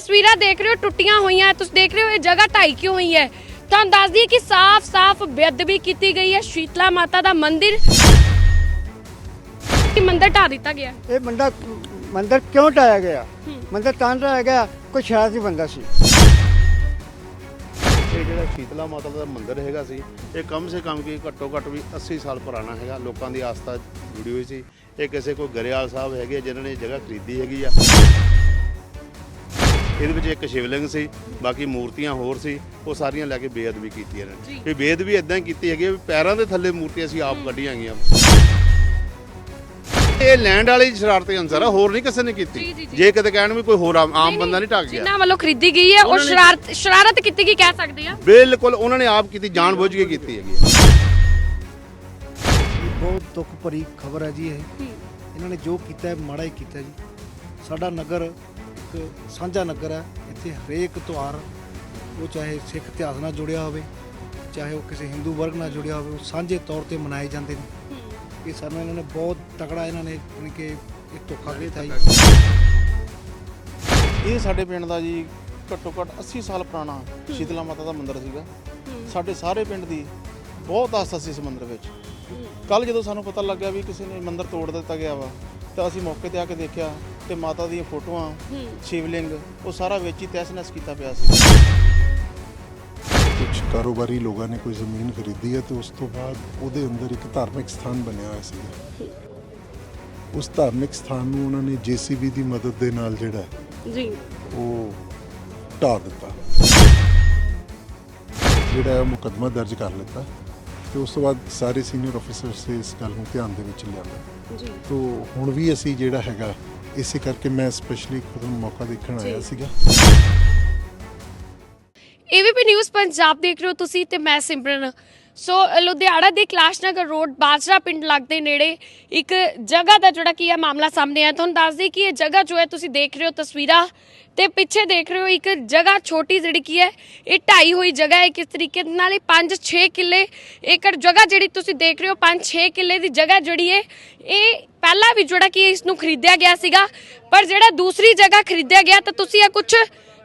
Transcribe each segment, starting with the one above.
ਤਸਵੀਰਾਂ ਦੇਖ ਰਹੇ ਹੋ ਟੁੱਟੀਆਂ ਹੋਈਆਂ। ਤੁਸੀਂ ਦੇਖ ਰਹੇ ਹੋ ਇਹ ਜਗ੍ਹਾ ਢਾਈ ਕਿਉਂ ਹੋਈ ਹੈ? ਤੁਹਾਨੂੰ ਦੱਸ ਦਈਏ ਕਿ ਸਾਫ਼-ਸਾਫ਼ ਬੇਅਦਬੀ ਕੀਤੀ ਗਈ ਹੈ। ਸ਼ੀਤਲਾ ਮਾਤਾ ਦਾ ਮੰਦਿਰ ਇਹ ਮੰਦਿਰ ਢਾ ਦਿੱਤਾ ਗਿਆ। ਇਹ ਬੰਦਾ ਮੰਦਰ ਕਿਉਂ ਢਾਇਆ ਗਿਆ। ਮੰਦਰ ਤਾਂ ਢਾਇਆ ਗਿਆ ਕੋਈ ਸ਼ਰਾਰਤੀ ਬੰਦਾ ਸੀ। ਇਹ ਜਿਹੜਾ ਸ਼ੀਤਲਾ ਮਾਤਾ ਦਾ ਮੰਦਿਰ ਹੈਗਾ ਸੀ ਇਹ ਕਮ ਸੇ ਕਮ ਕੀ ਘੱਟੋ ਘੱਟ ਵੀ 80 ਸਾਲ ਪੁਰਾਣਾ ਹੈਗਾ। ਲੋਕਾਂ ਦੀ ਆਸਥਾ ਜੁੜੀ ਹੋਈ ਸੀ। ਇਹ ਕਿਸੇ ਕੋਈ ਗਰੇਵਾਲ ਸਾਹਿਬ ਹੈਗੇ ਜਿਨ੍ਹਾਂ ਨੇ ਇਹ ਜਗ੍ਹਾ ਖਰੀਦੀ ਹੈਗੀ ਆ। ਇਹਦੇ ਵਿੱਚ ਇੱਕ ਸ਼ਿਵਲਿੰਗ ਸੀ ਬਾਕੀ ਮੂਰਤੀਆਂ ਹੋਰ ਸੀ ਉਹ ਸਾਰੀਆਂ ਲੈ ਕੇ ਬੇਅਦਬੀ ਕੀਤੀ ਇਹਨਾਂ। ਨੇ ਇਹ ਬੇਅਦਬੀ ਇਦਾਂ ਹੀ ਕੀਤੀ ਹੈਗੀ ਵੀ ਪੈਰਾਂ ਦੇ ਥੱਲੇ ਮੂਰਤੀਆਂ ਅਸੀਂ ਆਪ ਕੱਢੀਆਂ ਗਈਆਂ ਇਹ ਲੈਂਡ ਵਾਲੀ ਸ਼ਰਾਰਤੀ ਅਨਸਰ ਆ ਹੋਰ ਨਹੀਂ ਕਿਸੇ ਨੇ ਕੀਤੀ। ਜੀ। ਕਿਤੇ ਕਹਿਣ ਵੀ ਕੋਈ ਹੋਰ ਆਮ ਬੰਦਾ ਨਹੀਂ ਢੱਕ ਗਿਆ। ਜਿਨ੍ਹਾਂ ਵੱਲੋਂ ਖਰੀਦੀ ਗਈ ਹੈ ਉਹ ਸ਼ਰਾਰਤ ਸ਼ਰਾਰਤ ਕੀਤੀ ਗਈ ਕਹਿ ਸਕਦੇ ਆ? ਬਿਲਕੁਲ ਉਹਨਾਂ ਨੇ ਆਪ ਕੀਤੀ ਜਾਣ ਬੁੱਝ ਕੇ ਕੀਤੀ ਹੈਗੀ ਬਹੁਤ ਦੁੱਖ ਭਰੀ ਖਬਰ ਹੈ ਜੀ ਇਹ। ਇਹਨਾਂ ਨੇ ਜੋ ਕੀਤਾ ਹੈ ਮਾੜਾ ਹੀ ਕੀਤਾ ਜੀ। ਸਾਡਾ ਨਗਰ ਇੱਕ ਸਾਂਝਾ ਨਗਰ ਹੈ ਇੱਥੇ ਹਰੇਕ ਤਿਉਹਾਰ ਉਹ ਚਾਹੇ ਸਿੱਖ ਇਤਿਹਾਸ ਨਾਲ ਜੁੜਿਆ ਹੋਵੇ ਚਾਹੇ ਉਹ ਕਿਸੇ ਹਿੰਦੂ ਵਰਗ ਨਾਲ ਜੁੜਿਆ ਹੋਵੇ ਉਹ ਸਾਂਝੇ ਤੌਰ ਤੇ ਮਨਾਏ ਜਾਂਦੇ ਨੇ। ਇਹ ਸਾਨੂੰ ਇਹਨਾਂ ਨੇ ਬਹੁਤ ਤਕੜਾ ਇਹਨਾਂ ਨੇ ਯਾਨੀ ਕਿ ਇਹ ਧੋਖਾ ਕੀਤਾ ਜੀ। ਇਹ ਸਾਡੇ ਪਿੰਡ ਦਾ ਜੀ ਘੱਟੋ ਘੱਟ 80 ਸਾਲ ਪੁਰਾਣਾ ਸ਼ੀਤਲਾ ਮਾਤਾ ਦਾ ਮੰਦਿਰ ਸੀਗਾ। ਸਾਡੇ ਸਾਰੇ ਪਿੰਡ ਦੀ ਬਹੁਤ ਆਸਥਾ ਸੀ ਇਸ ਮੰਦਿਰ ਵਿੱਚ। ਕੱਲ ਜਦੋਂ ਸਾਨੂੰ ਪਤਾ ਲੱਗਿਆ ਵੀ ਕਿਸੇ ਨੇ ਮੰਦਿਰ ਤੋੜ ਦਿੱਤਾ ਗਿਆ ਵਾ ਤਾਂ ਅਸੀਂ ਮੌਕੇ ਤੇ ਆ ਕੇ ਦੇਖਿਆ ਤੇ ਮਾਤਾ ਦੀਆਂ ਫੋਟੋਆਂ ਸ਼ਿਵਲਿੰਗ ਉਹ ਸਾਰਾ ਵਿੱਚ ਹੀ ਤਹਿਸ-ਨਹਿਸ ਕੀਤਾ ਪਿਆ ਸੀ। ਕੁਝ ਕਾਰੋਬਾਰੀ ਲੋਕਾਂ ਨੇ ਕੋਈ ਜ਼ਮੀਨ ਖਰੀਦੀ ਹੈ ਤੇ ਉਸ ਤੋਂ ਬਾਅਦ ਉਹਦੇ ਅੰਦਰ ਇੱਕ ਧਾਰਮਿਕ ਸਥਾਨ ਬਣਿਆ ਹੋਇਆ ਸੀ। ਉਸ ਧਾਰਮਿਕ ਸਥਾਨ ਨੂੰ ਉਹਨਾਂ ਨੇ ਜੀਸੀਬੀ ਦੀ ਮਦਦ ਦੇ ਨਾਲ ਜਿਹੜਾ ਜੀ। ਉਹ ਢਾਹ ਦਿੱਤਾ। ਜਿਹੜਾ ਮੁਕਦਮਾ ਦਰਜ ਕਰ ਲਿੱਤਾ ਤੇ ਉਸ ਤੋਂ ਬਾਅਦ ਸਾਰੇ ਸੀਨੀਅਰ ਅਫੀਸਰਸ ਇਸ ਗੱਲ ਨੂੰ ਧਿਆਨ ਦੇ ਵਿੱਚ ਲਿਆਂਦਾ। ਜੀ। ਤੋ ਹੁਣ ਵੀ ਅਸੀਂ ਜਿਹੜਾ ਹੈਗਾ ਇਸੇ ਕਰਕੇ ਮੈਂ ਸਪੈਸ਼ਲੀ ਖੁਦ ਨੂੰ ਮੌਕਾ ਦੇਖਣ ਆਇਆ। ਸੀਗਾ। ਏਵੀਪੀ ਨਿਊਜ਼ ਪੰਜਾਬ ਦੇਖ ਰਹੇ ਹੋ ਤੁਸੀਂ ਤੇ ਮੈਂ ਸਿਮਰਨ। ਸੋ ਲੁਧਿਆਣਾ ਦੇ ਕਲਾਸ਼ਨਗਰ ਰੋਡ ਬਾਜਰਾ ਪਿੰਡ ਲੱਗਦੇ ਨੇੜੇ ਇੱਕ ਜਗ੍ਹਾ ਦਾ ਜਿਹੜਾ ਕੀ ਹੈ ਮਾਮਲਾ ਸਾਹਮਣੇ ਆਇਆ। ਤੁਹਾਨੂੰ ਦੱਸ ਦਈ ਕਿ ਇਹ ਜਗ੍ਹਾ ਜੋ ਹੈ ਤੁਸੀਂ ਦੇਖ ਰਹੇ ਹੋ ਤਸਵੀਰਾਂ ਤੇ ਪਿੱਛੇ ਦੇਖ ਰਹੇ ਹੋ ਇੱਕ ਜਗ੍ਹਾ ਛੋਟੀ ਜਿਹੜੀ ਕੀ ਹੈ ਇਹ ਢਾਈ ਹੋਈ ਜਗ੍ਹਾ ਹੈ। ਕਿਸ ਤਰੀਕੇ ਦੇ ਨਾਲ ਇਹ 5-6 ਕਿੱਲੇ ਏਕੜ ਜਗ੍ਹਾ ਜਿਹੜੀ ਤੁਸੀਂ ਦੇਖ ਰਹੇ ਹੋ 5-6 ਕਿੱਲੇ ਦੀ ਜਗ੍ਹਾ ਜਿਹੜੀ ਹੈ ਇਹ ਪਹਿਲਾਂ ਵੀ ਜਿਹੜਾ ਕੀ ਇਸ ਨੂੰ ਖਰੀਦਿਆ ਗਿਆ ਸੀਗਾ, ਪਰ ਜਿਹੜਾ ਦੂਸਰੀ ਜਗ੍ਹਾ ਖਰੀਦਿਆ ਗਿਆ, ਤਾਂ ਤੁਸੀਂ ਇਹ ਕੁਝ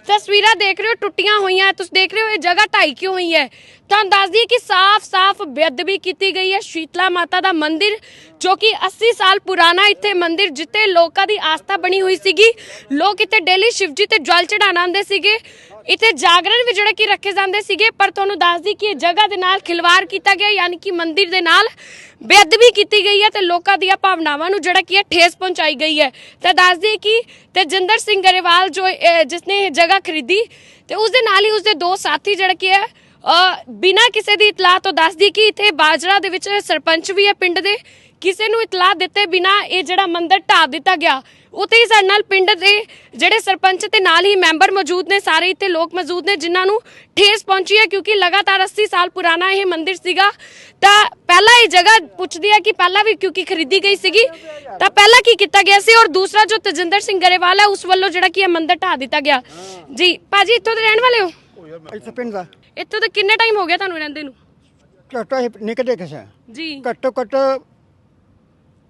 ਤਸਵੀਰਾਂ ਦੇਖ ਰਹੇ ਹੋ, ਟੁੱਟੀਆਂ ਹੋਈਆਂ, ਤੁਸੀਂ ਦੇਖ ਰਹੇ ਹੋ ਇਹ ਜਗ੍ਹਾ ਢਾਈ ਕਿਉਂ ਹੋਈ ਹੈ? ਤੁਹਾਨੂੰ ਦੱਸ ਦਈਏ ਕਿ ਸਾਫ਼-ਸਾਫ਼ ਬੇਅਦਬੀ ਕੀਤੀ ਗਈ ਹੈ ਸ਼ੀਤਲਾ ਮਾਤਾ ਦਾ ਮੰਦਿਰ, ਜੋ ਕਿ 80 ਸਾਲ ਪੁਰਾਣਾ ਇੱਥੇ ਮੰਦਿਰ ਜਿੱਥੇ ਲੋਕਾਂ ਦੀ ਆਸਥਾ ਬਣੀ ਹੋਈ ਸੀਗੀ। ਲੋਕ ਇੱਥੇ ਡੇਲੀ ਸ਼ਿਵਜੀ ਤੇ ਜਲ ਚੜਾਉਣ ਆਉਂਦੇ ਸੀਗੇ। ਇੱਥੇ ਜਾਗਰਣ ਵੀ ਜਿਹੜੇ ਕਿ ਰੱਖੇ ਜਾਂਦੇ ਸੀਗੇ ਪਰ ਤੁਹਾਨੂੰ ਦੱਸ ਕਿ ਇਹ ਜਗ੍ਹਾ ਦੇ ਨਾਲ ਖਿਲਵਾੜ ਕੀਤਾ ਗਿਆ ਯਾਨੀ ਕਿ ਮੰਦਿਰ ਦੇ ਨਾਲ ਬੇਅਦਬੀ ਕੀਤੀ ਗਈ ਹੈ ਤੇ ਲੋਕਾਂ ਦੀਆਂ ਭਾਵਨਾਵਾਂ ਨੂੰ ਜਿਹੜਾ ਕੀ ਹੈ ਠੇਸ ਪਹੁੰਚਾਈ ਗਈ ਹੈ। ਤੇ ਦੱਸ ਕਿ ਤੇਜਿੰਦਰ ਸਿੰਘ ਗਰੇਵਾਲ ਜੋ ਅਹ, ਜਿਸਨੇ ਇਹ ਜਗ੍ਹਾ ਖਰੀਦੀ ਤੇ ਉਸ ਦੇ ਨਾਲ ਹੀ ਉਸ ਦੇ ਦੋ ਸਾਥੀ ਜਿਹੜਾ ਕਿ ਹੈ ਬਿਨਾ ਕਿਸੇ ਦੀ ਇਤਲਾਹ ਤੋਂ ਦੱਸਦੀ ਕਿ ਇੱਥੇ ਬਾਜਰਾ ਦੇ ਵਿੱਚ ਸਰਪੰਚ ਵੀ ਹੈ ਪਿੰਡ ਦੇ। ਕਿਸੇ ਨੂੰ ਇਤਲਾਹ ਦਿੱਤੇ ਬਿਨਾ ਇਹ ਜਿਹੜਾ ਮੰਦਿਰ ਢਾ ਦਿੱਤਾ ਗਿਆ। ਉੱਥੇ ਹੀ ਸਾਡੇ ਨਾਲ ਪਿੰਡ ਦੇ ਜਿਹੜੇ ਸਰਪੰਚ ਤੇ ਨਾਲ ਹੀ ਮੈਂਬਰ ਮੌਜੂਦ ਨੇ ਸਾਰੇ ਇੱਥੇ ਲੋਕ ਮੌਜੂਦ ਨੇ ਜਿਨ੍ਹਾਂ ਨੂੰ ਠੇਸ ਪਹੁੰਚੀ ਹੈ ਕਿਉਂਕਿ ਲਗਾਤਾਰ 80 ਸਾਲ ਪੁਰਾਣਾ ਇਹ ਮੰਦਿਰ ਸੀਗਾ। ਤਾਂ ਪਹਿਲਾਂ ਇਹ ਜਗ੍ਹਾ ਪੁੱਛਦੀ ਹੈ ਕਿ ਪਹਿਲਾਂ ਵੀ ਕਿਉਂਕਿ ਖਰੀਦੀ ਗਈ ਸੀਗੀ ਤਾਂ ਪਹਿਲਾਂ ਕੀ ਕੀਤਾ ਗਿਆ ਸੀ? ਔਰ ਦੂਸਰਾ ਜੋ ਤਜਿੰਦਰ ਸਿੰਘ ਗਰੇਵਾਲ ਹੈ ਉਸ ਵੱਲੋਂ ਜਿਹੜਾ ਕੀ ਇਹ ਮੰਦਿਰ ਢਾ ਦਿੱਤਾ ਗਿਆ। ਜੀ ਭਾਜੀ ਇੱਥੋਂ ਦੇ ਰਹਿਣ ਵਾਲੇ ਹੋ? ਇੱਥੇ ਪਿੰਡ ਦਾ। ਇੱਥੋਂ ਤੇ ਕਿੰਨੇ ਟਾਈਮ ਹੋ ਗਿਆ ਤੁਹਾਨੂੰ ਰਹਿੰਦੇ ਨੂੰ? ਹੀ ਨਿਕਲੇ ਕਿਸੇ। ਜੀ। ਘੱਟੋ ਘੱਟ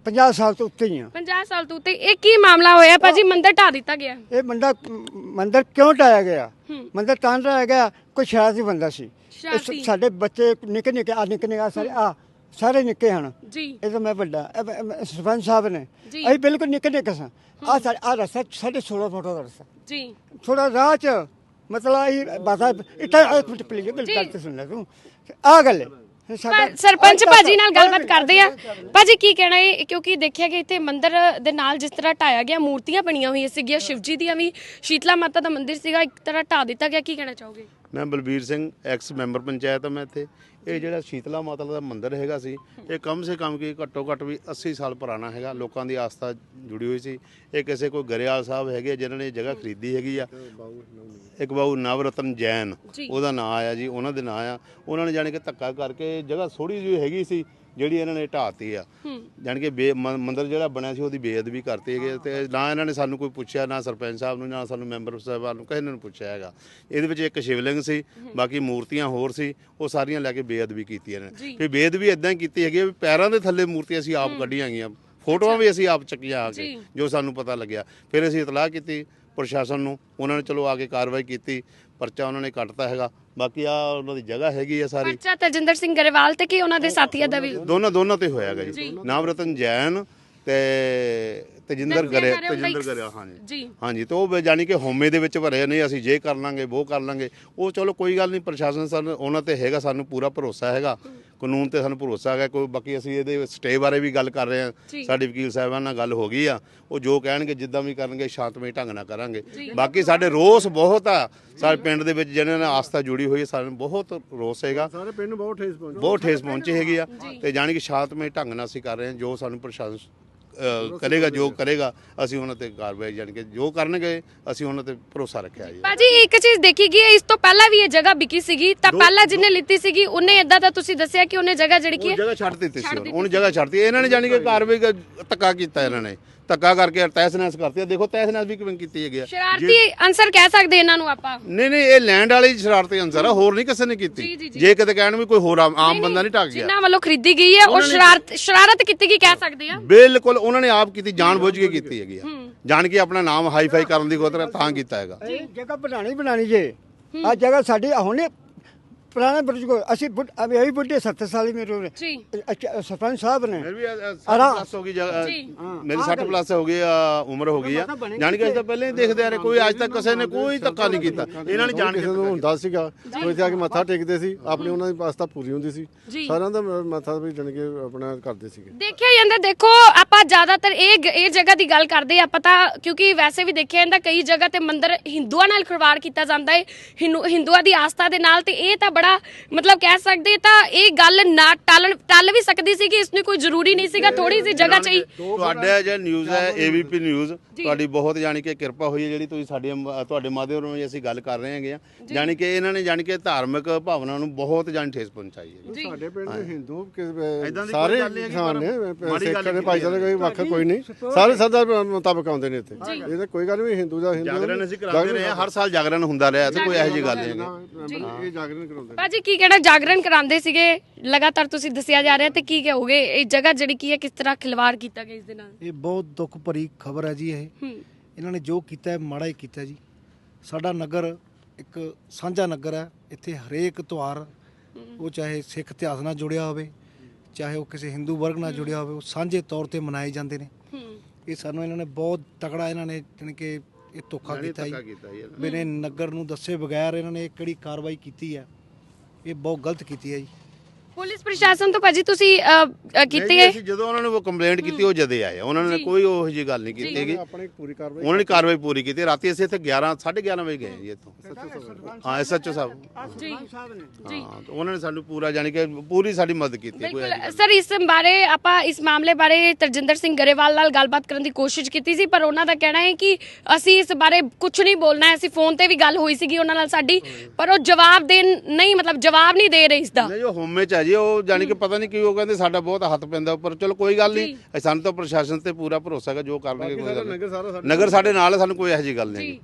50 ਸਾਲ ਤੋਂ ਉੱਤੇ ਹੀ ਆ। 50 ਸਾਲ ਤੋਂ ਉੱਤੇ। ਇਹ ਕੀ ਮਾਮਲਾ ਹੋਇਆ? ਭਾਜੀ ਮੰਦਿਰ ਢਾ ਦਿੱਤਾ ਗਿਆ। ਇਹ ਬੰਦਾ ਮੰਦਰ ਕਿਉਂ ਢਾਇਆ ਗਿਆ। ਮੰਦਰ ਤਾਂ ਢਾਇਆ ਗਿਆ ਕੋਈ ਸ਼ਰਾਰਤੀ ਬੰਦਾ ਸੀ। ਇਹ ਸ਼ਰਾਰਤੀ। ਸ- ਸਾਡੇ ਬੱਚੇ ਨਿੱਕੇ ਨਿੱਕੇ ਆ ਨਿੱਕੇ ਨਿੱਕੇ ਆਹ ਸਾਰੇ ਆ ਸਾਰੇ ਨਿੱਕੇ ਹਨ। ਜੀ। ਇਹ ਤਾਂ ਮੈਂ ਵੱਡਾ ਇਹ ਮ- ਮ- ਸਰਪੰਚ ਸਾਹਿਬ ਨੇ। ਜੀ। ਅਸੀਂ ਬਿਲਕੁਲ ਨਿੱਕੇ ਨਿੱਕੇ ਸਾਂ। ਆ ਸਾਡੇ ਆ ਰਸਤਾ ਸਾਡੇ 16 ਫੁੱਟ ਦਾ ਰਸਤਾ। ਜੀ। ਥੋੜਾ ਰਾਹ ਚ ਮਤਲਬ ਇਹ ਬਾਤਾ ਇੱਥੇ ਇੱਕ ਮਿੰਟ ਪਲੀਜ਼ ਗੱਲ ਸੁਣ ਲੈ ਤੂੰ। ਆ ਗੱਲ ਹੈ। ਪਰ ਸਰਪੰਚ ਭਾਜੀ ਨਾਲ ਗੱਲਬਾਤ ਕਰਦੇ ਆ। ਭਾਜੀ ਕੀ ਕਹਿਣਾ ਹੈ ਕਿਉਂਕਿ ਦੇਖਿਆ ਕਿ ਇੱਥੇ ਮੰਦਿਰ ਦੇ ਨਾਲ ਜਿਸ ਤਰ੍ਹਾਂ ਢਾਇਆ ਗਿਆ ਮੂਰਤੀਆਂ ਬਣੀਆਂ ਹੋਈਆਂ ਸੀਗੀਆਂ ਸ਼ਿਵਜੀ ਦੀਆਂ ਵੀ ਸ਼ੀਤਲਾ ਮਾਤਾ ਦਾ ਮੰਦਿਰ ਸੀਗਾ ਇੱਕ ਤਰ੍ਹਾਂ ਢਾ ਦਿੱਤਾ ਗਿਆ ਕੀ ਕਹਿਣਾ ਚਾਹੋਗੇ? ਮੈਂ ਬਲਬੀਰ ਸਿੰਘ ਐਕਸ ਮੈਂਬਰ ਪੰਚਾਇਤ ਹਾਂ ਮੈਂ ਇੱਥੇ। ਇਹ ਜਿਹੜਾ ਸ਼ੀਤਲਾ ਮਾਤਾ ਦਾ ਮੰਦਿਰ ਹੈਗਾ ਸੀ ਇਹ ਕਮ ਸੇ ਕਮ ਕੀ ਘੱਟੋ ਘੱਟ ਵੀ 80 ਸਾਲ ਪੁਰਾਣਾ ਹੈਗਾ ਲੋਕਾਂ ਦੀ ਆਸਥਾ ਜੁੜੀ ਹੋਈ ਸੀ। ਇਹ ਕਿਸੇ ਕੋਈ ਗਰੇਵਾਲ ਸਾਹਿਬ ਹੈਗੇ ਜਿਨ੍ਹਾਂ ਨੇ ਇਹ ਜਗ੍ਹਾ ਖਰੀਦੀ ਹੈਗੀ ਆ। ਇੱਕ ਬਾਬੂ ਨਵਰਤਨ ਜੈਨ। ਉਹਦਾ ਨਾਂ ਆਇਆ ਜੀ ਉਹਨਾਂ ਦੇ ਨਾਂ ਆ। ਉਹਨਾਂ ਨੇ ਜਾਣੀ ਕਿ ਧੱਕਾ ਕਰਕੇ ਜਗ੍ਹਾ ਥੋੜੀ ਜਿਹੀ ਹੈਗੀ ਸੀ ਜਿਹੜੀ ਇਹਨਾਂ ਨੇ ਢਾਤੀ ਆ ਜਾਣੀ ਕਿ ਬੇ- ਮ- ਮੰਦਿਰ ਜਿਹੜਾ ਬਣਿਆ ਸੀ ਉਹਦੀ ਬੇਅਦਬੀ ਕਰਤੀ ਹੈਗੇ ਤੇ ਨਾ ਇਹਨਾਂ ਨੇ ਸਾਨੂੰ ਕੋਈ ਪੁੱਛਿਆ ਨਾ ਸਰਪੰਚ ਸਾਹਿਬ ਨੂੰ ਨਾ ਸਾਨੂੰ ਮੈਂਬਰ ਸਾਹਿਬਾਨ ਨੂੰ ਕਿਸੇ ਨੇ ਪੁੱਛਿਆ ਹੈਗਾ। ਇਹਦੇ ਵਿੱਚ ਇੱਕ ਸ਼ਿਵਲਿੰਗ ਸੀ ਬਾਕੀ ਮੂਰਤੀਆਂ ਹੋਰ ਸੀ ਉਹ ਸਾਰੀਆਂ ਲੈ ਕੇ ਬੇਅਦਬੀ ਕੀਤੀ ਇਹਨਾਂ। ਨੇ ਫਿਰ ਬੇਅਦਬੀ ਇਦਾਂ ਕੀਤੀ ਹੈਗੀ ਆ ਵੀ ਪੈਰਾਂ ਦੇ ਥੱਲੇ ਮੂਰਤੀਆਂ ਅਸੀਂ ਆਪ ਕੱਢੀਆਂ ਗਈਆਂ ਫੋਟੋਆਂ ਵੀ ਅਸੀਂ ਆਪ ਚੱਕੀਆਂ ਆ ਕੇ। ਜੋ ਸਾਨੂੰ ਪਤਾ ਲੱਗਿਆ। ਫਿਰ ਅਸੀਂ ਇਤਲਾਹ ਕੀਤੀ ਪ੍ਰਸ਼ਾਸਨ ਨੂੰ ਉਹਨਾਂ ਨੇ ਚਲੋ ਆ ਕੇ ਕਾਰਵਾਈ ਕੀਤੀ ਪਰਚਾ ਉਹਨਾਂ ਨੇ ਕੱਟਤਾ ਹੈਗਾ। ਬਾਕੀ ਆ ਉਹਨਾਂ ਦੀ ਜਗ੍ਹਾ ਹੈਗੀ ਆ ਸਾਰੀ। ਪਰਚਾ ਤਜਿੰਦਰ ਸਿੰਘ ਗਰੇਵਾਲ ਤੇ ਕੀ ਉਹਨਾਂ ਦੇ ਸਾਥੀਆਂ ਦਾ ਵੀ? ਦੋਨਾਂ ਦੋਨਾਂ ਤੇ ਹੋਇਆ ਹੈਗਾ ਜੀ। ਨਾਮਰਤਨ ਜੈਨ ਤੇ ਤਜਿੰਦਰ ਗਰੇ ਤਜਿੰਦਰ ਗਰੇ ਹਾਂਜੀ। ਜੀ। ਹਾਂਜੀ ਤੇ ਉਹ ਜਾਨੀ ਕਿ ਹੋਮੇ ਦੇ ਵਿੱਚ ਭਰੇ ਨਹੀਂ ਅਸੀਂ ਜੇ ਕਰ ਲਾਂਗੇ ਉਹ ਕਰ ਲਾਂਗੇ। ਉਹ ਚਲੋ ਕੋਈ ਗੱਲ ਨਹੀਂ ਪ੍ਰਸ਼ਾਸਨ ਸਾਨੂੰ ਉਹਨਾਂ ਤੇ ਹੈਗਾ ਸਾਨੂੰ ਪੂਰਾ ਭਰੋਸਾ ਹੈਗਾ। ਕਾਨੂੰਨ ਤੇ ਸਾਨੂੰ ਭਰੋਸਾ ਹੈਗਾ ਕੋਈ ਬਾਕੀ ਅਸੀਂ ਇਹਦੇ ਸਟੇ ਬਾਰੇ ਵੀ ਗੱਲ ਕਰ ਰਹੇ ਹਾਂ। ਸਾਡੇ ਵਕੀਲ ਸਾਹਿਬਾਨ ਨਾਲ ਗੱਲ ਹੋ ਗਈ ਆ। ਉਹ ਜੋ ਕਹਿਣਗੇ ਜਿੱਦਾਂ ਵੀ ਕਰਨਗੇ ਸ਼ਾਂਤਮਈ ਢੰਗ ਨਾਲ ਕਰਾਂਗੇ। ਬਾਕੀ ਸਾਡੇ ਰੋਸ ਬਹੁਤ ਆ। ਸਾਡੇ ਪਿੰਡ ਦੇ ਵਿੱਚ ਜਿਹਨਾਂ ਨਾਲ ਆਸਥਾ ਜੁੜੀ ਹੋਈ ਹੈ ਸਾਨੂੰ ਬਹੁਤ ਰੋਸ ਹੈਗਾ। ਸਾਰੇ ਪਿੰਡ ਨੂੰ ਬਹੁਤ ਠੇਸ ਪਹੁੰਚੀ। ਬਹੁਤ ਠੇਸ ਪਹੁੰਚੀ ਹੈਗੀ ਆ। ਤੇ ਜਾਣੀ ਕਿ ਸ਼ਾਂਤਮਈ ਢੰਗ ਨਾਲ ਅਸੀਂ ਕਰ ਰਹੇ ਹਾਂ ਜੋ ਸਾਨੂੰ ਪ੍ਰਸ਼ਾਸਨ ਕਰੇਗਾ ਜੋ ਕਰੇਗਾ ਅਸੀਂ ਉਹਨਾਂ ਤੇ ਕਾਰਵਾਈ ਜਾਣੀ ਕਿ ਜੋ ਕਰਨਗੇ ਅਸੀਂ ਉਹਨਾਂ ਤੇ ਭਰੋਸਾ ਰੱਖਿਆ ਜੀ। ਬਾਜੀ ਇੱਕ ਚੀਜ਼ ਦੇਖੀ ਗਈ ਹੈ, ਇਸ ਤੋਂ ਪਹਿਲਾਂ ਵੀ ਇਹ ਜਗ੍ਹਾ ਵਿਕੀ ਸੀਗੀ ਤਾਂ ਪਹਿਲਾਂ ਜਿਹਨੇ ਲਿੱਤੀ ਸੀਗੀ ਉਹਨੇ ਇਦਾਂ ਦਾ ਤੁਸੀਂ ਦੱਸਿਆ ਕਿ ਉਹਨੇ ਜਗ੍ਹਾ ਜਿਹੜੀ ਕੀ ਉਹ ਹੈ? ਜਗ੍ਹਾ ਛੱਡ ਦਿੱਤੀ ਸੀ ਉਹਨੇ। ਜਗ੍ਹਾ ਛੱਡਤੀ ਇਹਨਾਂ ਨੇ ਜਾਣੀ ਕਿ ਕਾਰਵਾਈ ਕ- ਧੱਕਾ ਕੀਤਾ ਇਹਨਾਂ ਨੇ। ਧੱਕਾ ਕਰਕੇ ਤਹਿਸ ਨਹਿਸ ਕਰਤੀ ਆ। ਦੇਖੋ ਤਹਿਸ ਨਹਿਸ ਵੀ ਕਿਵੇਂ ਕੀਤੀ ਹੈਗੀ ਆ। ਸ਼ਰਾਰਤੀ ਅਨਸਰ ਕਹਿ ਸਕਦੇ ਇਹਨਾਂ ਨੂੰ ਆਪਾਂ। ਨਹੀਂ ਨਹੀਂ ਇਹ ਲੈਂਡ ਵਾਲੀ ਸ਼ਰਾਰਤੀ ਅੰਸਰ ਆ ਹੋਰ ਨਹੀਂ ਕਿਸੇ ਨੇ ਜੀ, ਜੀ, ਕੀਤੀ ਜੀ। ਜੇ ਕਿਤੇ ਕਹਿਣ ਵੀ ਕੋਈ ਹੋਰ ਆਮ ਆਮ ਬੰਦਾ ਨਹੀਂ ਢੱਕ ਗਿਆ ਜਿਨ੍ਹਾਂ ਵੱਲੋਂ ਖਰੀਦੀ ਗਈ ਹੈ ਉਹ ਸ਼ਰਾਰਤ ਸ਼ਰਾਰਤ ਕੀਤੀ ਗਈ ਕਹਿ ਸਕਦੇ ਆ? ਬਿਲਕੁਲ ਉਹਨਾਂ ਨੇ ਆਪ ਕੀਤੀ ਜਾਣ ਬੁੱਝ ਕੇ ਕੀਤੀ ਹੈਗੀ ਆ। ਜਾਣ ਕੇ ਆਪਣਾ ਨਾਮ ਹਾਈ ਫਾਈ ਕਰਨ ਦੀ ਖੋਤਰ ਤਾਂ ਕੀਤਾ ਹੈਗਾ। ਇਹ ਜਗ੍ਹਾ ਬਣਾਣੀ ਬਣਾਣੀ ਜੇ। ਆ ਜਗ੍ਹਾ ਸਾਡੀ ਹੁਣੇ ਪੁਰਾਣੇ ਬਜ਼ੁਰਗ ਅਸੀਂ ਬੁੱਢ ਅਭੀ ਅਭੀ ਬੁੱਢੇ 70 ਸਾਲ ਹੀ ਮੇਰੇ ਹੋ ਜੀ। ਅੱਛਾ ਸਰਪੰਚ ਸਾਹਿਬ ਨੇ। ਮੇਰੀ ਵੀ ਅਰਾ- 60 ਪਲੱਸ ਹੋ ਗਈ ਜਗ੍ਹਾ- ਜੀ। ਮੇਰੀ 60 ਪਲੱਸ ਹੋ ਗਈ ਆ, ਉਮਰ ਹੋ ਗਈ ਆ। ਜਾਣ ਕੇ ਅਸੀਂ ਤਾਂ ਪਹਿਲਾਂ ਹੀ ਦੇਖਦੇ ਆ ਰਹੇ ਕੋਈ ਅੱਜ ਤੱਕ ਕਿਸੇ ਨੇ ਕੋਈ ਧੱਕਾ ਨਹੀਂ ਕੀਤਾ। ਇਹਨਾਂ ਨੇ ਜਾਣ ਕੇ ਕਿਸੇ ਨੂੰ ਹੁੰਦਾ ਸੀਗਾ ਕੋਈ ਇੱਥੇ ਆ ਕੇ ਮੱਥਾ ਟੇਕਦੇ ਸੀ ਆਪਣੀ ਉਹਨਾਂ ਦੀ ਆਸਥਾ ਪੂਰੀ ਹੁੰਦੀ ਸੀ। ਜੀ। ਸਾਰਿਆਂ ਦਾ ਮੱਥਾ ਵੀ ਜਣ ਕੇ ਆਪਣਾ ਕਰਦੇ ਸੀਗੇ। ਦੇਖਿਆ ਜਾਂਦਾ ਦੇਖੋ ਆਪਾਂ ਜ਼ਿਆਦਾਤਰ ਇਹ ਇਹ ਜਗ੍ਹਾ ਦੀ ਗੱਲ ਕਰਦੇ ਆ ਪਤਾ ਕਿਉਂਕਿ ਵੈਸੇ ਵੀ ਦੇਖਿਆ ਜਾਂਦਾ ਕਈ ਜਗ੍ਹਾ ਤੇ ਮੰਦਿਰ ਹਿੰਦੂਆਂ ਨਾਲ ਖਿਲਵਾੜ ਕੀਤਾ ਜਾਂਦਾ ਹੈ ਹਿੰਦੂ- ਹਿੰਦੂਆਂ ਦੀ ਆਸਥਾ ਦੇ ਨਾਲ ਤੇ ਇਹ ਤਾਂ ਬੜਾ ਮਤਲਬ ਕਹਿ ਸਕਦੇ ਤਾਂ ਇਹ ਗੱਲ ਨਾ ਟਲ ਟਲ ਵੀ ਸਕਦੀ ਸੀ ਕਿ ਇਸ ਨੂੰ ਕੋਈ ਜ਼ਰੂਰੀ ਨਹੀਂ ਸੀਗਾ ਥੋੜੀ ਜਿਹੀ ਜਗ੍ਹਾ ਚਾਹੀ। ਤੁਹਾਡਾ ਜਿਹੜਾ ਨਿਊਜ਼ ਹੈ ਏਬੀਪੀ ਨਿਊਜ਼ ਤੁਹਾਡੀ ਬਹੁਤ ਜਾਣੀ ਕਿ ਕਿਰਪਾ ਹੋਈ ਹੈ ਜਿਹੜੀ ਤੁਸੀਂ ਸਾਡੇ ਤੁਹਾਡੇ ਮਾਧਿਅਮ ਰਾਹੀਂ ਅਸੀਂ ਗੱਲ ਕਰ ਰਹੇ ਹੈਗੇ ਆ। ਜਾਣੀ ਕਿ ਇਹਨਾਂ ਨੇ ਜਾਣੀ ਕਿ ਧਾਰਮਿਕ ਭਾਵਨਾ ਨੂੰ ਬਹੁਤ ਜਾਣੀ ਠੇਸ ਪਹੁੰਚਾਈ ਹੈ। ਸਾਡੇ ਪਿੰਡ ਦੇ ਹਿੰਦੂ ਦੀ ਸਾਰੇ ਇਨਸਾਨ ਨੇ ਪਰ ਮਾੜੀ ਗੱਲ ਸਿੱਖ ਦੇ ਭਾਈਚਾਰੇ ਕੋਈ ਵੱਖ ਕੋਈ ਨਹੀਂ। ਸਾਰੇ ਸਰਦਾ ਮੁਤਾਬਕ ਆਉਂਦੇ ਨੇ ਇੱਥੇ। ਇਹ ਤਾਂ ਕੋਈ ਗੱਲ ਨਹੀਂ ਹਿੰਦੂ ਦਾ ਹਿੰਦੂ ਜਾਗਰਣ ਅਸੀਂ ਕਰਾਉਂਦੇ ਰਹੇ ਹਾਂ ਹਰ ਸਾਲ ਜਾਗਰਣ ਹੁੰਦਾ ਰਿਹਾ ਤੇ ਕੋਈ ਇਹੋ ਜਿਹੀ ਗੱਲ ਨਹੀਂ ਇਹ ਜਾਗਰਣ ਕਰਾਉਂਦੇ ਬਾਜੀ ਕੀ ਕਹਿਣਾ ਜਾਗਰਣ ਕਰਾਉਂਦੇ ਸੀਗੇ? ਲਗਾਤਾਰ ਤੁਸੀਂ ਦੱਸਿਆ ਜਾ ਰਿਹਾ ਤੇ ਕੀ ਕਹੋਗੇ ਇਹ ਜਗ੍ਹਾ ਜਿਹੜੀ ਕੀ ਹੈ ਕਿਸ ਤਰ੍ਹਾਂ ਖਿਲਵਾੜ ਕੀਤਾ ਗਿਆ ਇਸ ਦੇ ਨਾਲ? ਇਹ ਬਹੁਤ ਦੁੱਖ ਭਰੀ ਖਬਰ ਹੈ ਜੀ ਇਹ। ਹੂੰ। ਇਹਨਾਂ ਨੇ ਜੋ ਕੀਤਾ ਹੈ ਮਾੜਾ ਹੀ ਕੀਤਾ ਜੀ। ਸਾਡਾ ਨਗਰ ਇੱਕ ਸਾਂਝਾ ਨਗਰ ਹੈ। ਇੱਥੇ ਹਰੇਕ ਤਿਉਹਾਰ ਉਹ ਚਾਹੇ ਸਿੱਖ ਇਤਿਹਾਸ ਨਾਲ ਜੁੜਿਆ ਹੋਵੇ ਚਾਹੇ ਉਹ ਕਿਸੇ ਹਿੰਦੂ ਵਰਗ ਨਾਲ ਜੁੜਿਆ ਹੋਵੇ ਉਹ ਸਾਂਝੇ ਤੌਰ ਤੇ ਮਨਾਏ ਜਾਂਦੇ ਨੇ। ਹੂੰ। ਇਹ ਸਾਨੂੰ ਇਹਨਾਂ ਨੇ ਬਹੁਤ ਤਕੜਾ ਇਹਨਾਂ ਨੇ ਜਾਣੀ ਕਿ ਇਹ ਧੋਖਾ ਕੀਤਾ ਜੀ। ਮੇਰੇ ਨਗਰ ਨੂੰ ਦੱਸੇ ਬਗੈਰ ਇਹਨਾਂ ਨੇ ਇਹ ਕਿਹੜੀ ਕਾਰਵਾਈ ਕੀਤੀ ਹੈ? ਇਹ ਬਹੁਤ ਗਲਤ ਕੀਤੀ ਹੈ ਜੀ। ਪੁਲਿਸ ਪ੍ਰਸ਼ਾਸਨ ਤੋਂ ਭਾਜੀ ਤੁਸੀਂ ਕੀਤੀ ਹੈ ਅਸੀਂ ਜਦੋਂ ਉਹਨਾਂ ਨੇ ਕੰਪਲੇਂਟ ਕੀਤੀ ਉਹ ਜਦੇ ਆਏ ਉਹਨਾਂ ਨੇ ਕੋਈ ਉਹ ਜਿਹੀ ਗੱਲ ਨਹੀਂ ਕੀਤੀ ਹੈਗੀ। ਆਪਣੀ ਪੂਰੀ ਕਾਰਵਾਈ ਉਹਨਾਂ ਨੇ ਕਾਰਵਾਈ ਪੂਰੀ ਕੀਤੀ। ਰਾਤੀ ਅਸੀਂ ਇੱਥੇ 11 11:30 ਵਜੇ ਗਏ ਜੀ ਇੱਥੋਂ। ਹਾਂ ਐਸਐਚਓ ਸਾਹਿਬ। ਜੀ। ਹਾਂ ਤੇ ਉਹਨਾਂ ਨੇ ਸਾਨੂੰ ਪੂਰਾ ਜਾਣੀ ਕਿ ਪੂਰੀ ਸਾਡੀ ਮਦਦ ਕੀਤੀ ਬਿਲਕੁਲ। ਸਰ ਇਸ ਬਾਰੇ ਆਪਾਂ ਇਸ ਮਾਮਲੇ ਬਾਰੇ ਤਰਜਿੰਦਰ ਸਿੰਘ ਗਰੇਵਾਲ ਨਾਲ ਗੱਲਬਾਤ ਕਰਨ ਦੀ ਕੋਸ਼ਿਸ਼ ਕੀਤੀ ਸੀ ਪਰ ਉਹਨਾਂ ਦਾ ਕਹਿਣਾ ਹੈ ਕਿ ਅਸੀਂ ਇਸ ਬਾਰੇ ਕੁਝ ਨਹੀਂ ਬੋਲਣਾ ਹੈ। ਅਸੀਂ ਫੋਨ ਤੇ ਵੀ ਗੱਲ ਹੋਈ ਸੀਗੀ ਉਹਨਾਂ ਨਾਲ ਸਾਡੀ ਪਰ ਉਹ ਜਵਾਬ ਦੇਣ ਨਹੀਂ ਮਤਲਬ ਜਵਾਬ ਨਹੀਂ ਦੇ ਰਹੇ ਇਸ ਦਾ। ਨਹੀਂ ਜੋ ਹੋਮੇ ਚ ਜੀ ਉਹ ਜਾਣੀ ਕਿ ਪਤਾ ਨਹੀਂ ਕੀ ਉਹ ਕਹਿੰਦੇ ਸਾਡਾ ਬਹੁਤ ਹੱਥ ਪੈਂਦਾ ਉੱਪਰ। ਚਲੋ ਕੋਈ ਗੱਲ ਨਹੀਂ ਸਾਨੂੰ ਤਾਂ ਪ੍ਰਸ਼ਾਸਨ ਤੇ ਪੂਰਾ ਭਰੋਸਾ ਹੈਗਾ ਜੋ ਕਰਨਗੇ ਕੋਈ ਗੱਲ ਨਹੀਂ। ਨਗਰ ਸਾਡੇ ਨਾਲ ਹੈ। ਸਾਨੂੰ ਕੋਈ ਇਹੋ ਜਿਹੀ ਗੱਲ ਨਹੀਂ ਹੈਗੀ।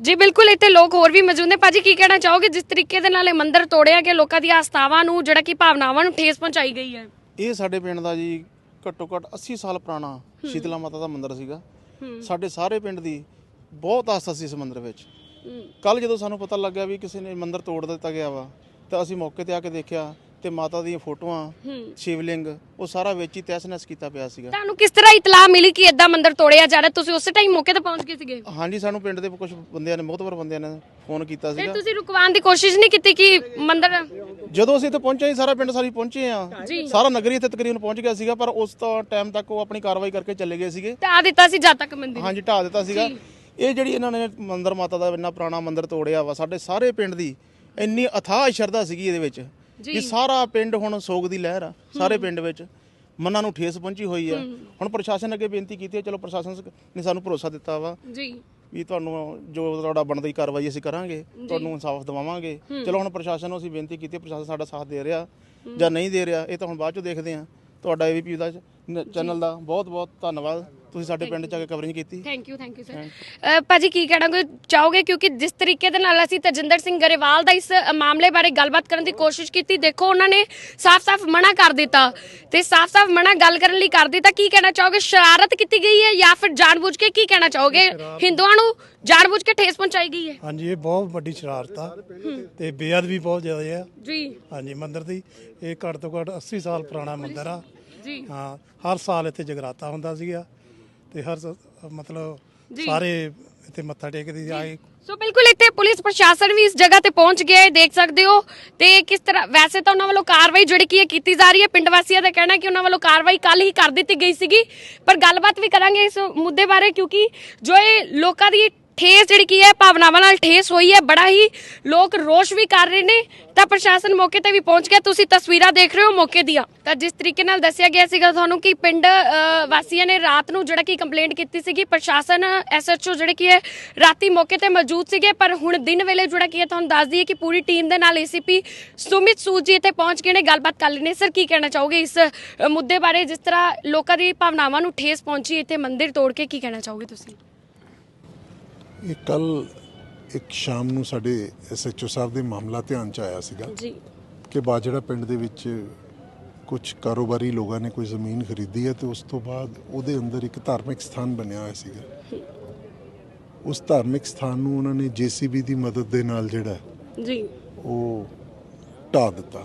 ਜੀ ਬਿਲਕੁਲ ਇੱਥੇ ਲੋਕ ਹੋਰ ਵੀ ਮੌਜੂਦ ਨੇ। ਭਾਜੀ ਕੀ ਕਹਿਣਾ ਚਾਹੋਗੇ? ਜਿਸ ਤਰੀਕੇ ਦੇ ਨਾਲ ਇਹ ਮੰਦਿਰ ਤੋੜਿਆ ਗਿਆ ਲੋਕਾਂ ਦੀਆਂ ਆਸਥਾਵਾਂ ਨੂੰ ਜਿਹੜਾ ਕਿ ਭਾਵਨਾਵਾਂ ਨੂੰ ਠੇਸ ਪਹੁੰਚਾਈ ਗਈ ਹੈ। ਇਹ ਸਾਡੇ ਪਿੰਡ ਦਾ ਜੀ ਘੱਟੋ ਘੱਟ 80 ਸਾਲ ਪੁਰਾਣਾ ਸ਼ੀਤਲਾ ਮਾਤਾ ਦਾ ਮੰਦਿਰ ਸੀਗਾ। ਸਾਡੇ ਸਾਰੇ ਪਿੰਡ ਦੀ ਬਹੁਤ ਆਸਥਾ ਸੀ ਇਸ ਮੰਦਿਰ ਵਿੱਚ। ਕੱਲ ਜਦੋਂ ਸਾਨੂੰ ਪਤਾ ਲੱਗਿਆ ਵੀ ਕਿਸੇ ਨੇ ਮੰਦਿਰ ਤੋੜ ਦਿੱਤਾ ਗਿਆ ਵਾ ਤਾਂ ਅਸੀਂ ਮੌਕੇ ਤੇ ਆ ਕੇ ਦੇਖਿਆ ਤੇ ਮਾਤਾ ਦੀਆਂ ਫੋਟੋਆਂ ਸ਼ਿਵਲਿੰਗ ਉਹ ਸਾਰਾ ਵਿੱਚ ਹੀ ਤਹਿਸ-ਨਹਿਸ ਕੀਤਾ ਪਿਆ ਸੀਗਾ। ਤੁਹਾਨੂੰ ਕਿਸ ਤਰ੍ਹਾਂ ਇਤਲਾਹ ਮਿਲੀ ਕਿ ਇਦਾਂ ਮੰਦਿਰ ਤੋੜਿਆ ਜਾ ਰਿਹਾ? ਤੁਸੀਂ ਉਸੇ ਟਾਈਮ ਮੌਕੇ ਤੇ ਪਹੁੰਚ ਗਏ ਸੀਗੇ। ਹਾਂਜੀ ਸਾਨੂੰ ਪਿੰਡ ਦੇ ਕੁਝ ਬੰਦਿਆਂ ਨੇ ਬਹੁਤ ਵਾਰ ਬੰਦਿਆਂ ਨੇ ਫੋਨ ਕੀਤਾ ਫਿਰ ਸੀਗਾ। ਤੁਸੀਂ ਰੁਕਵਾਉਣ ਦੀ ਕੋਸ਼ਿਸ਼ ਨਹੀਂ ਕੀਤੀ ਕਿ ਮੰਦਿਰ ਜਦੋਂ ਅਸੀਂ ਇੱਥੇ ਪਹੁੰਚੇ ਸਾਰਾ ਪਿੰਡ ਸਾਰੀ ਪਹੁੰਚੇ ਆ ਜੀ। ਸਾਰਾ ਨਗਰੀ ਇੱਥੇ ਤਕਰੀਬਨ ਪਹੁੰਚ ਗਿਆ ਸੀਗਾ ਪਰ ਉਸ ਤੋਂ ਟਾਈਮ ਤੱਕ ਉਹ ਆਪਣੀ ਕਾਰਵਾਈ ਕਰਕੇ ਚਲੇ ਗਏ ਸੀਗੇ। ਢਾ ਦਿੱਤਾ ਸੀ ਜਦ ਤੱਕ ਮੰਦਿਰ। ਹਾਂਜੀ ਢਾਹ ਦਿੱਤਾ ਸੀਗਾ। ਇਹ ਜਿਹੜੀ ਇਹਨਾਂ ਨੇ ਮੰਦਿਰ ਮਾਤਾ ਦਾ ਇੰਨਾ ਪੁਰਾਣਾ ਮੰਦਿਰ ਤੋੜਿਆ ਵਾ ਸਾਡੇ ਸਾਰੇ ਪਿੰਡ ਦੀ ਇੰਨੀ ਅਥਾਹ ਸ਼ਰਧਾ ਸੀਗੀ ਇਹਦੇ ਵਿੱਚ ਕਿ ਸਾਰਾ ਪਿੰਡ ਹੁਣ ਸੋਗ ਦੀ ਲਹਿਰ ਆ ਸਾਰੇ ਪਿੰਡ ਵਿੱਚ। ਮਨਾਂ ਨੂੰ ਠੇਸ ਪਹੁੰਚੀ ਹੋਈ ਆ। ਹੁਣ ਪ੍ਰਸ਼ਾਸਨ ਅੱਗੇ ਬੇਨਤੀ ਕੀਤੀ ਹੈ ਚਲੋ ਪ੍ਰਸ਼ਾਸਨ ਨੇ ਸਾਨੂੰ ਭਰੋਸਾ ਦਿੱਤਾ ਵਾ ਜੀ। ਵੀ ਤੁਹਾਨੂੰ ਜੋ ਤੁਹਾਡਾ ਬਣਦੀ ਕਾਰਵਾਈ ਅਸੀਂ ਕਰਾਂਗੇ ਤੁਹਾਨੂੰ ਇਨਸਾਫ ਦਿਵਾਵਾਂਗੇ। ਚਲੋ ਹੁਣ ਪ੍ਰਸ਼ਾਸਨ ਨੂੰ ਅਸੀਂ ਬੇਨਤੀ ਕੀਤੀ ਹੈ, ਪ੍ਰਸ਼ਾਸਨ ਸਾਡਾ ਸਾਥ ਦੇ ਰਿਹਾ ਜਾਂ ਨਹੀਂ ਦੇ ਰਿਹਾ ਇਹ ਤਾਂ ਹੁਣ ਬਾਅਦ ਚੋਂ ਦੇਖਦੇ ਹਾਂ ਤੁਹਾਡਾ ਏਵੀਪੀ ਦਾ ਚੈਨਲ ਦਾ ਬਹੁਤ ਬਹੁਤ ਧੰਨਵਾਦ। ਤੁਸੀਂ ਸਾਡੇ ਪਿੰਡ ਚ ਆ ਕੇ ਕਵਰਿੰਗ ਕੀਤੀ? Thank you thank you sir ਭਾਜੀ ਕੀ ਕਹਿਣਾ ਕੋਈ ਚਾਹੋਗੇ? ਕਿਉਂਕਿ ਜਿਸ ਤਰੀਕੇ ਦੇ ਨਾਲ ਅਸੀਂ ਤਜਿੰਦਰ ਸਿੰਘ ਗਰੇਵਾਲ ਦਾ ਇਸ ਮਾਮਲੇ ਬਾਰੇ ਗੱਲਬਾਤ ਕਰਨ ਦੀ ਕੋਸ਼ਿਸ਼ ਕੀਤੀ ਦੇਖੋ ਉਹਨਾਂ ਨੇ ਸਾਫ਼-ਸਾਫ਼ ਮਨਾ ਕਰ ਦਿੱਤਾ ਤੇ ਸਾਫ਼-ਸਾਫ਼ ਮਨਾ ਗੱਲ ਕਰਨ ਲਈ ਕਰ ਦਿੱਤਾ। ਕੀ ਕਹਿਣਾ ਚਾਹੋਗੇ? ਸ਼ਰਾਰਤ ਕੀਤੀ ਗਈ ਹੈ ਜਾਂ ਫਿਰ ਜਾਣਬੁੱਝ ਕੇ ਕੀ ਕਹਿਣਾ ਚਾਹੋਗੇ? ਹਿੰਦੂਆਂ ਨੂੰ ਜਾਣਬੁੱਝ ਕੇ ਠੇਸ ਪਹੁੰਚਾਈ ਗਈ ਹੈ। ਹਾਂਜੀ ਇਹ ਬਹੁਤ ਵੱਡੀ ਸ਼ਰਾਰਤ ਆ ਤੇ ਬੇਅਦਬੀ ਬਹੁਤ ਜ਼ਿਆਦਾ ਆ। ਜੀ। ਹਾਂਜੀ ਮੰਦਿਰ ਦੀ ਇਹ ਘੱਟ ਤੋਂ ਘੱਟ 80 ਸਾਲ ਪੁਰਾਣਾ ਮੰਦਿਰ ਆ। ਜੀ। ਹਾਂ ਹਰ ਸਾਲ ਇੱਥੇ ਜਗਰਾਤਾ ਹੁੰਦਾ ਸੀਗਾ। ਤੇ ਹਰ ਸ- ਮਤਲਬ ਜੀ। ਸਾਰੇ ਇੱਥੇ ਮੱਥਾ ਟੇਕਦੇ ਆਏ। ਸੋ ਬਿਲਕੁਲ ਇੱਥੇ ਪੁਲਿਸ ਪ੍ਰਸ਼ਾਸਨ ਵੀ ਇਸ ਜਗ੍ਹਾ ਤੇ ਪਹੁੰਚ ਗਿਆ ਹੈ ਦੇਖ ਸਕਦੇ ਹੋ। ਤੇ ਕਿਸ ਤਰ੍ਹਾਂ ਵੈਸੇ ਤਾਂ ਉਹਨਾਂ ਵੱਲੋਂ ਕਾਰਵਾਈ ਜਿਹੜੀ ਕੀ ਹੈ ਕੀਤੀ ਜਾ ਰਹੀ ਹੈ ਪਿੰਡ ਵਾਸੀਆਂ ਦਾ ਕਹਿਣਾ ਹੈ ਕਿ ਉਹਨਾਂ ਵੱਲੋਂ ਕਾਰਵਾਈ ਕੱਲ ਹੀ ਕਰ ਦਿੱਤੀ ਗਈ ਸੀਗੀ। ਪਰ ਗੱਲਬਾਤ ਵੀ ਕਰਾਂਗੇ ਇਸ ਮੁੱਦੇ ਬਾਰੇ ਕਿਉਂਕਿ ਜੋ ਇਹ ਲੋਕਾਂ ਦੀ ਠੇਸ ਜਿਹੜੀ ਕੀ ਹੈ, ਭਾਵਨਾਵਾਂ ਨਾਲ ਠੇਸ ਹੋਈ ਹੈ, ਬੜਾ ਹੀ ਲੋਕ ਰੋਸ਼ ਵੀ ਕਰ ਰਹੇ ਨੇ। ਤਾਂ ਪ੍ਰਸ਼ਾਸਨ ਮੌਕੇ ਤੇ ਵੀ ਪਹੁੰਚ ਗਿਆ। ਤੁਸੀਂ ਤਸਵੀਰਾਂ ਦੇਖ ਰਹੇ ਹੋ ਮੌਕੇ ਦੀਆਂ। ਤਾਂ ਜਿਸ ਤਰੀਕੇ ਨਾਲ ਦੱਸਿਆ ਗਿਆ ਸੀਗਾ ਤੁਹਾਨੂੰ ਕਿ ਪਿੰਡ ਵਾਸੀਆਂ ਨੇ ਰਾਤ ਨੂੰ ਜਿਹੜਾ ਕਿ ਕੰਪਲੇਂਟ ਕੀਤੀ ਸੀਗੀ, ਪ੍ਰਸ਼ਾਸਨ, ਐਸਐਚਓ ਜਿਹੜੇ ਕੀ ਹੈ, ਰਾਤੀ ਮੌਕੇ ਤੇ ਮੌਜੂਦ ਸੀਗੇ। ਪਰ ਹੁਣ ਦਿਨ ਵੇਲੇ ਜਿਹੜਾ ਕੀ ਹੈ, ਤੁਹਾਨੂੰ ਦੱਸ ਦਈਏ ਕਿ ਪੂਰੀ ਟੀਮ ਦੇ ਨਾਲ ਏਸੀਪੀ ਸੁਮਿਤ ਸੂਦ ਜੀ ਇੱਥੇ ਪਹੁੰਚ ਗਏ ਨੇ। ਗੱਲਬਾਤ ਕਰ ਲੈਣੇ ਸਰ, ਕੀ ਕਹਿਣਾ ਚਾਹੋਗੇ ਇਸ ਮੁੱਦੇ ਬਾਰੇ? ਜਿਸ ਤਰ੍ਹਾਂ ਲੋਕਾਂ ਦੀ ਭਾਵਨਾਵਾਂ ਨੂੰ ਠੇਸ ਪਹੁੰਚੀ ਇੱਥੇ ਮੰਦਿਰ ਤੋੜ ਕੇ, ਕੀ ਕਹਿਣਾ ਚਾਹੋਗੇ ਤੁਸੀਂ? ਇਹ ਕੱਲ ਇੱਕ ਸ਼ਾਮ ਨੂੰ ਸਾਡੇ ਐਸਐਚਓ ਸਾਹਿਬ ਦੇ ਮਾਮਲਾ ਧਿਆਨ ਚ ਆਇਆ ਸੀਗਾ ਜੀ। ਕਿ ਬਾਜੜਾ ਪਿੰਡ ਦੇ ਵਿੱਚ ਕੁਝ ਕਾਰੋਬਾਰੀ ਲੋਕਾਂ ਨੇ ਕੋਈ ਜ਼ਮੀਨ ਖਰੀਦੀ ਹੈ ਤੇ ਉਸ ਤੋਂ ਬਾਅਦ ਉਹਦੇ ਅੰਦਰ ਇੱਕ ਧਾਰਮਿਕ ਸਥਾਨ ਬਣਿਆ ਹੋਇਆ ਸੀਗਾ। ਉਸ ਧਾਰਮਿਕ ਸਥਾਨ ਨੂੰ ਉਹਨਾਂ ਨੇ ਜੀਸੀਬੀ ਦੀ ਮਦਦ ਦੇ ਨਾਲ ਜਿਹੜਾ ਜੀ। ਉਹ ਢਾ ਦਿੱਤਾ।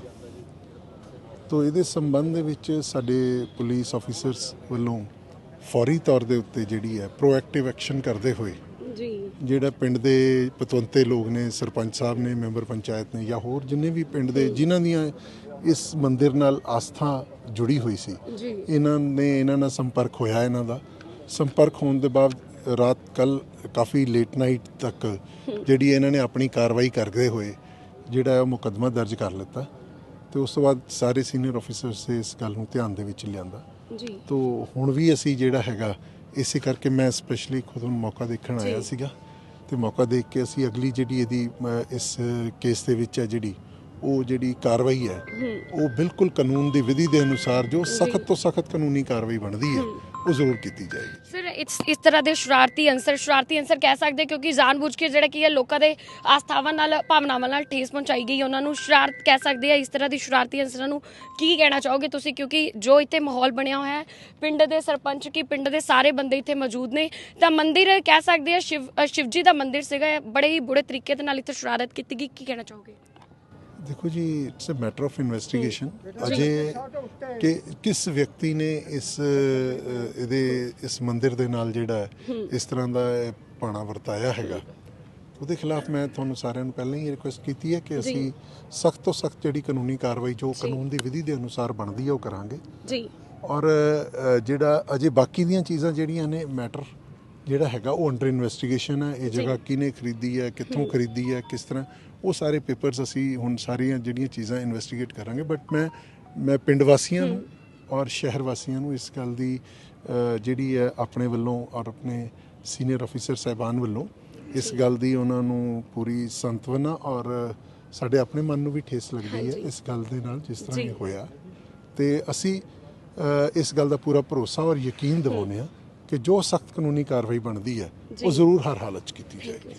ਤੋ ਇਹਦੇ ਸੰਬੰਧ ਦੇ ਵਿੱਚ ਸਾਡੇ ਪੁਲਿਸ ਆਫੀਸਰਸ ਵੱਲੋਂ ਫੌਰੀ ਤੌਰ ਦੇ ਉੱਤੇ ਜਿਹੜੀ ਹੈ ਪ੍ਰੋਐਕਟਿਵ ਐਕਸ਼ਨ ਕਰਦੇ ਹੋਏ ਜੀ। ਜਿਹੜਾ ਪਿੰਡ ਦੇ ਪਤਵੰਤੇ ਲੋਕ ਨੇ ਸਰਪੰਚ ਸਾਹਿਬ ਨੇ ਮੈਂਬਰ ਪੰਚਾਇਤ ਨੇ ਜਾਂ ਹੋਰ ਜਿੰਨੇ ਵੀ ਪਿੰਡ ਦੇ ਜਿਨ੍ਹਾਂ ਦੀਆਂ ਇਸ ਮੰਦਿਰ ਨਾਲ ਆਸਥਾ ਜੁੜੀ ਹੋਈ ਸੀ ਜੀ। ਇਹਨਾਂ ਨੇ ਇਹਨਾਂ ਨਾਲ ਸੰਪਰਕ ਹੋਇਆ ਇਹਨਾਂ ਦਾ। ਸੰਪਰਕ ਹੋਣ ਦੇ ਬਾਅਦ ਰਾਤ ਕੱਲ ਕਾਫੀ ਲੇਟ ਨਾਈਟ ਤੱਕ ਜਿਹੜੀ ਇਹਨਾਂ ਨੇ ਆਪਣੀ ਕਾਰਵਾਈ ਕਰਦੇ ਹੋਏ ਜਿਹੜਾ ਉਹ ਮੁਕੱਦਮਾ ਦਰਜ ਕਰ ਲਿੱਤਾ ਤੇ ਉਸ ਤੋਂ ਬਾਅਦ ਸਾਰੇ ਸੀਨੀਅਰ ਆਫੀਸਰਸ ਨੇ ਇਸ ਗੱਲ ਨੂੰ ਧਿਆਨ ਦੇ ਵਿੱਚ ਲਿਆਂਦਾ। ਜੀ। ਤੋ ਹੁਣ ਵੀ ਅਸੀਂ ਜਿਹੜਾ ਹੈਗਾ ਇਸੇ ਕਰਕੇ ਮੈਂ ਸਪੈਸ਼ਲੀ ਖੁਦ ਨੂੰ ਮੌਕਾ ਦੇਖਣ ਆਇਆ। ਸੀਗਾ ਤੇ ਮੌਕਾ ਦੇਖ ਕੇ ਅਸੀਂ ਅਗਲੀ ਜਿਹੜੀ ਇਹਦੀ ਇਸ ਕੇਸ ਦੇ ਵਿੱਚ ਹੈ ਜਿਹੜੀ ਉਹ ਜਿਹੜੀ ਕਾਰਵਾਈ ਹੈ ਉਹ ਬਿਲਕੁਲ ਕਾਨੂੰਨ ਦੀ ਵਿਧੀ ਦੇ ਅਨੁਸਾਰ ਜੋ ਸਖਤ ਤੋਂ ਸਖਤ ਕਾਨੂੰਨੀ ਕਾਰਵਾਈ ਬਣਦੀ ਹੈ ਉਹ ਜ਼ਰੂਰ ਕੀਤੀ ਜਾਏਗੀ। ਇਸ ਇਸ ਤਰ੍ਹਾਂ ਦੇ ਸ਼ਰਾਰਤੀ ਅੰਸਰ ਸ਼ਰਾਰਤੀ ਅੰਸਰ ਕਹਿ ਸਕਦੇ ਕਿਉਂਕਿ ਜਾਣਬੁੱਝ ਕੇ ਜਿਹੜਾ ਕੀ ਹੈ ਲੋਕਾਂ ਦੇ ਆਸਥਾਵਾਂ ਨਾਲ, ਭਾਵਨਾਵਾਂ ਨਾਲ ਠੇਸ ਪਹੁੰਚਾਈ ਗਈ ਉਹਨਾਂ ਨੂੰ ਸ਼ਰਾਰਤ ਕਹਿ ਸਕਦੇ ਆ, ਇਸ ਤਰ੍ਹਾਂ ਦੀ ਸ਼ਰਾਰਤੀ ਅੰਸਰਾਂ ਨੂੰ ਕੀ ਕਹਿਣਾ ਚਾਹੋਗੇ ਤੁਸੀਂ? ਕਿਉਂਕਿ ਜੋ ਇੱਥੇ ਮਾਹੌਲ ਬਣਿਆ ਹੋਇਆ ਹੈ, ਪਿੰਡ ਦੇ ਸਰਪੰਚ ਕੀ ਪਿੰਡ ਦੇ ਸਾਰੇ ਬੰਦੇ ਇੱਥੇ ਮੌਜੂਦ ਨੇ, ਤਾਂ ਮੰਦਿਰ ਕਹਿ ਸਕਦੇ ਆ, ਸ਼ਿਵ ਸ਼ਿਵਜੀ ਦਾ ਮੰਦਿਰ ਸੀਗਾ ਬੜੇ ਹੀ ਬੁਰੇ ਤਰੀਕੇ ਦੇ ਨਾਲ ਇੱਥੇ ਸ਼ਰਾਰਤ ਕੀਤੀ ਗਈ। ਕੀ ਕਹਿਣਾ ਚਾਹੋਗੇ? ਦੇਖੋ ਜੀ it's a matter of investigation ਅਜੇ ਕਿ ਕਿਸ ਵਿਅਕਤੀ ਨੇ ਇਸ ਇਹਦੇ ਇਸ ਮੰਦਿਰ ਦੇ ਨਾਲ ਜਿਹੜਾ ਇਸ ਤਰ੍ਹਾਂ ਦਾ ਭਾਣਾ ਵਰਤਾਇਆ ਹੈਗਾ। ਉਹਦੇ ਖਿਲਾਫ ਮੈਂ ਤੁਹਾਨੂੰ ਸਾਰਿਆਂ ਨੂੰ ਪਹਿਲਾਂ ਹੀ ਰਿਕੁਐਸਟ ਕੀਤੀ ਹੈ ਕਿ ਅਸੀਂ ਸਖਤ ਤੋਂ ਸਖਤ ਜਿਹੜੀ ਕਾਨੂੰਨੀ ਕਾਰਵਾਈ ਜੋ ਕਾਨੂੰਨ ਦੀ ਵਿਧੀ ਦੇ ਅਨੁਸਾਰ ਬਣਦੀ ਹੈ ਉਹ ਕਰਾਂਗੇ। ਜੀ। ਔਰ ਜਿਹੜਾ ਅਜੇ ਬਾਕੀ ਦੀਆਂ ਚੀਜ਼ਾਂ ਜਿਹੜੀਆਂ ਨੇ ਮੈਟਰ ਜਿਹੜਾ ਹੈਗਾ ਉਹ ਅੰਡਰ ਇਨਵੈਸਟੀਗੇਸ਼ਨ ਹੈ। ਇਹ ਜਗ੍ਹਾ ਕਿਹਨੇ ਖਰੀਦੀ ਹੈ ਕਿੱਥੋਂ ਖਰੀਦੀ ਹੈ ਕਿਸ ਤਰ੍ਹਾਂ ਉਹ ਸਾਰੇ ਪੇਪਰਸ ਅਸੀਂ ਹੁਣ ਸਾਰੀਆਂ ਜਿਹੜੀਆਂ ਚੀਜ਼ਾਂ ਇਨਵੈਸਟੀਗੇਟ ਕਰਾਂਗੇ ਬਟ ਮੈਂ ਮੈਂ ਪਿੰਡ ਵਾਸੀਆਂ ਨੂੰ ਔਰ ਸ਼ਹਿਰ ਵਾਸੀਆਂ ਨੂੰ ਇਸ ਗੱਲ ਦੀ ਜਿਹੜੀ ਹੈ ਆਪਣੇ ਵੱਲੋਂ ਔਰ ਆਪਣੇ ਸੀਨੀਅਰ ਅਫੀਸਰ ਸਾਹਿਬਾਨ ਵੱਲੋਂ ਇਸ ਗੱਲ ਦੀ ਉਹਨਾਂ ਨੂੰ ਪੂਰੀ ਸੰਤਵਨਾ ਔਰ ਸਾਡੇ ਆਪਣੇ ਮਨ ਨੂੰ ਵੀ ਠੇਸ ਲੱਗਦੀ ਹੈ ਇਸ ਗੱਲ ਦੇ ਨਾਲ ਜਿਸ ਤਰ੍ਹਾਂ। ਇਹ ਹੋਇਆ। ਤੇ ਅਸੀਂ ਇਸ ਗੱਲ ਦਾ ਪੂਰਾ ਭਰੋਸਾ ਔਰ ਯਕੀਨ ਦਿਵਾਉਂਦੇ ਹਾਂ ਕਿ ਜੋ ਸਖਤ ਕਾਨੂੰਨੀ ਕਾਰਵਾਈ ਬਣਦੀ ਹੈ ਉਹ ਜ਼ਰੂਰ ਹਰ ਹਾਲਤ 'ਚ ਕੀਤੀ ਜਾਏਗੀ।